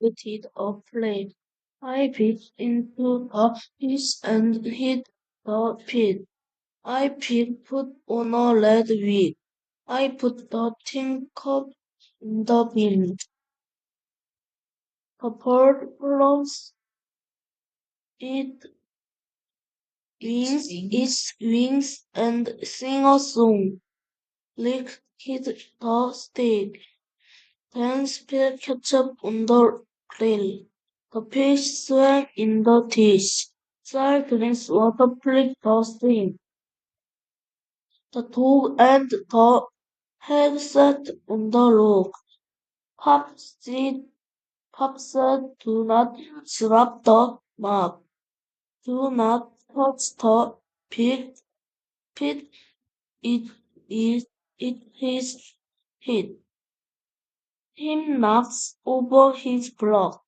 lighted a flame. I peeked into the fish and hid the pit. I peeked put on a red wig. I put the tin cup in the bin. The bird blows it wings, its wings and sing a song. Licked the stick. Then spilled ketchup on the grill. The fish swam in the dish. Sal drinks water flicked the steam. The dog and the hag sat on the log. Pop said, Pop said, do not scrub the map. Do not touch the pig. Pit it is it his head. Him knocks over his block.